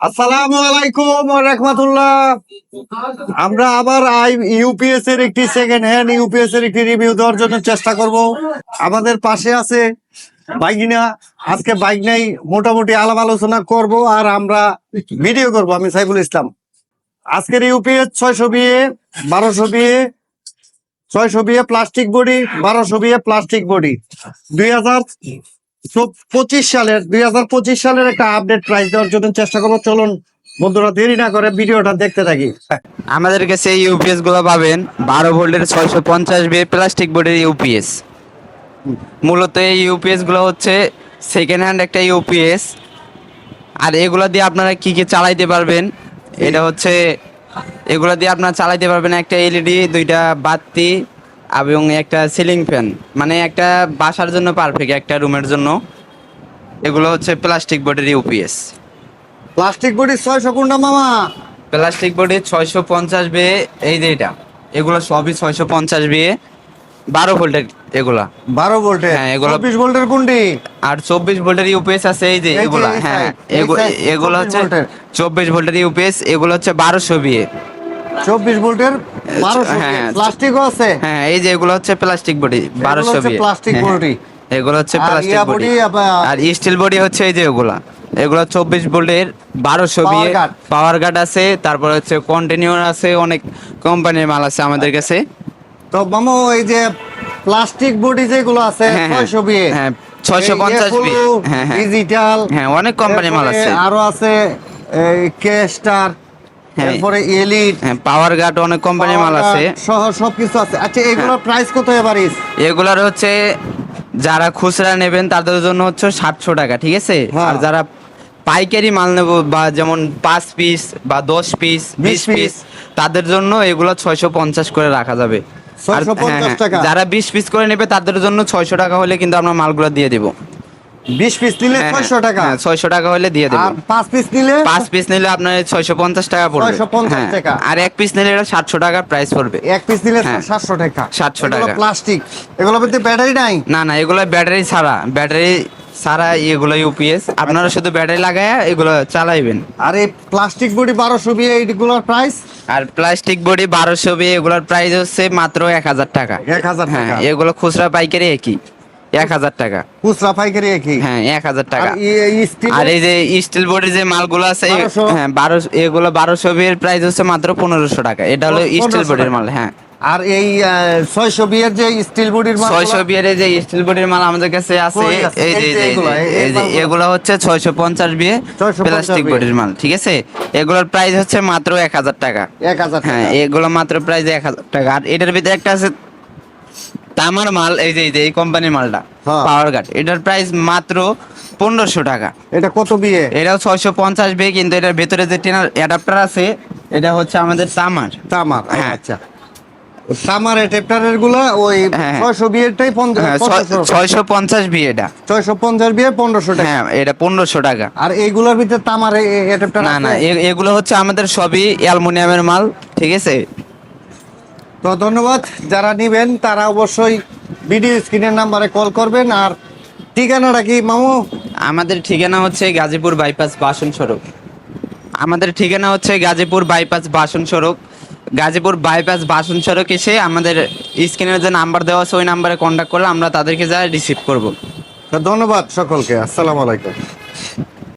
আসসালামু আলাইকুম রাহমাতুল্লাহ। আমরা আবার ইউপিএস এর একটি সেকেন্ড হ্যান্ড ইউপিএস এর একটি রিভিউ দেওয়ার জন্য চেষ্টা আমাদের পাশে আছে বাইকনা আজকে বাইক নাই মোটামুটি আলাপ আলোচনা করব আর আমরা ভিডিও করব, আমি সাইফুল ইসলাম। আজকের ইউপিএস ছয়শো বিয়ে, বারোশো বিয়ে, ছয়শো বিয়ে প্লাস্টিক বডি বারোশো বিয়ে প্লাস্টিক বডি দুই হাজার পঁচিশ সালের, দুই হাজার পঁচিশ সালের একটা আপডেট প্রাইস দেওয়ার জন্য চেষ্টা করব। চলুন, বন্ধুরা, দেরি না করে ভিডিওটা দেখতে থাকি। আমাদের কাছে ইউপিএসগুলো পাবেন বারো ভোল্টের ছয়শো পঞ্চাশ বি প্লাস্টিক বোর্ডের ইউপিএস মূলত এই ইউপিএসগুলো হচ্ছে সেকেন্ড হ্যান্ড একটা ইউপিএস আর এগুলো দিয়ে আপনারা কি কি চালাইতে পারবেন? এটা হচ্ছে, এগুলো দিয়ে আপনারা চালাইতে পারবেন একটা এলইডি দুইটা বাতি এবং একটা সিলিং ফ্যান মানে একটা বাসার জন্য পারফেক্ট একটা রুমের জন্য। এগুলো হচ্ছে প্লাস্টিক বোর্ডের ইউপিএস প্লাস্টিক বডি ছয়শো কোনটা মামা? প্লাস্টিক বডি ছয়শো পঞ্চাশ বে এই যে এটা। এগুলো সবই ছয়শো পঞ্চাশ বে বারো ভোল্টের এগুলা। বারো ভোল্টের হ্যাঁ, এগুলো- চব্বিশ ভোল্টের কোনটি? আর চব্বিশ ভোল্টের ইউপিএস আছে এই যে এগুলা। হ্যাঁ এগুলো হচ্ছে চব্বিশ ভোল্টের ইউপিএস এগুলো হচ্ছে বারোশো বিয়ে চব্বিশ ভোল্টের বারোশো হ্যাঁ। প্লাস্টিকও আছে হ্যাঁ এই যে এগুলো হচ্ছে প্লাস্টিক বডি বারোশো বিয়ে হ্যাঁ, body। এগুলো হচ্ছে প্লাস্টিক বডি আর স্টিল বডি হচ্ছে এই যে এগুলা এগুলো চব্বিশ ভোল্টের বারোশো বিয়ে পাওয়ার গার্ড আছে তারপর হচ্ছে কন্টিনিউর আছে অনেক কোম্পানির মাল আছে আমাদের কাছে তো মামা ওই যে প্লাস্টিক বডি যেগুলো আছে হ্যাঁ, হ্যাঁ। ছয়শো বিয়ে হ্যাঁ, 650 বি। হ্যাঁ, হ্যাঁ। ডিজিটাল হ্যাঁ অনেক কোম্পানির মাল আছে আরও আছে এই হ্যাঁ। এলিট হ্যাঁ পাওয়ার গার্ড অনেক কোম্পানির মাল আছে। হ্যাঁ। সহ সবকিছু আছে। আচ্ছা এগুলোর প্রাইস কত এবারিস এগুলার হচ্ছে যারা খুচরা নেবেন তাদের জন্য হচ্ছে সাতশো টাকা ঠিক আছে? হ্যাঁ। আর যারা পাইকারি মাল নেব বা যেমন পাঁচ পিস বা দশ পিস বিশ পিস তাদের জন্য এগুলো ছয়শো পঞ্চাশ করে রাখা যাবে। হ্যাঁ, হ্যাঁ, যারা বিশ পিস করে নেবে তাদের জন্য ছয়শো টাকা হলে কিন্তু আমরা মালগুলো দিয়ে দেবো। বিশ পিস নিলে হ্যাঁ, ছয়শো টাকা। হ্যাঁ ছয়শো টাকা হলে দিয়ে দেবো। পাঁচ পিস নিলে পাঁচ পিস নিলে আপনার ছয়শো পঞ্চাশ টাকা পড়বে। 650 হ্যাঁ, টাকা। আর এক পিস নিলে এটা সাতশো টাকা প্রাইস পড়বে। এক পিস নিলে হ্যাঁ। সাতশো টাকা। 700 টাকা। প্লাস্টিক এগুলো মধ্যে ব্যাটারি নাই? না না এগুলো ব্যাটারি ছাড়া। ব্যাটারি ছাড়া এগুলো ইউপিএস আপনারা শুধু ব্যাটারি লাগায় এগুলো চালাইবেন। আর এই প্লাস্টিক বডি বারোশো বিয়ে এইগুলোর প্রাইস আর প্লাস্টিক বডি বারোশো বি এগুলোর প্রাইস হচ্ছে মাত্র এক হাজার টাকা। এক হাজার হ্যাঁ এগুলো খুচরা পাইকারি একই। এক হাজার টাকা। খুচরা পাইকারি একই? হ্যাঁ এক হাজার টাকা। ই- এই steel আর এই যে স্টিল বডির যে মালগুলো আছে হ্যাঁ বারোশো এগুলো বারোশো বিয়ের প্রাইস হচ্ছে মাত্র পনেরোশো টাকা। এটা হলো স্টিল বডির মাল হ্যাঁ। আর এই ছয়শো বিয়ের যে স্টিল বডির ছয়শো বিয়ের যে স্টিল বডির মাল আমাদের কাছে আছে এই যে এগুলা, হচ্ছে ছয়শো পঞ্চাশ বিয়ে প্লাস্টিক বডির মাল ঠিক আছে? এগুলোর প্রাইস হচ্ছে মাত্র এক হাজার টাকা। এক হাজার হ্যাঁ টাকা। এগুলো মাত্র প্রাইস এক হাজার টাকা। আর এটার ভিতরে একটা আছে তামার মাল এই যে এই যে এই কোম্পানির মালটা হ্যাঁ। পাওয়ার গার্ড এটার প্রাইস মাত্র পনেরোশো টাকা। এটা কত বিয়ে? এটাও ছয়শো পঞ্চাশ বে কিন্তু এটার ভেতরে যে টেনার অ্যাডাপ্টার আছে এটা হচ্ছে আমাদের তামার। তামার হ্যাঁ। আচ্ছা। গুলা ওই হ্যাঁ, হ্যাঁ। ছয়শো পঞ্চাশ বি এটা। ছয়শো পঞ্চাশ বিয়ে পনেরোশো টাকা। হ্যাঁ এটা পনেরোশো টাকা। আর এইগুলোর ভিতরে তামার এডাপ্টার না না এগুলো হচ্ছে আমাদের সবই অ্যালুমিনিয়ামের মাল ঠিক আছে? তো ধন্যবাদ যারা নিবেন তারা অবশ্যই ভিডিও স্ক্রিনের নাম্বারে কল করবেন। আর ঠিকানাটা কি মামু? আমাদের ঠিকানা হচ্ছে গাজীপুর বাইপাস বাসন সড়ক। আমাদের ঠিকানা হচ্ছে গাজীপুর বাইপাস বাসন সড়ক। গাজীপুর বাইপাস বাসন সড়ক এসে আমাদের স্ক্রিনের যে নাম্বার দেওয়া আছে ওই নাম্বারে কন্ট্যাক্ট করলে আমরা তাদেরকে যা রিসিভ করব। তো ধন্যবাদ সকলকে আসসালামু আলাইকুম।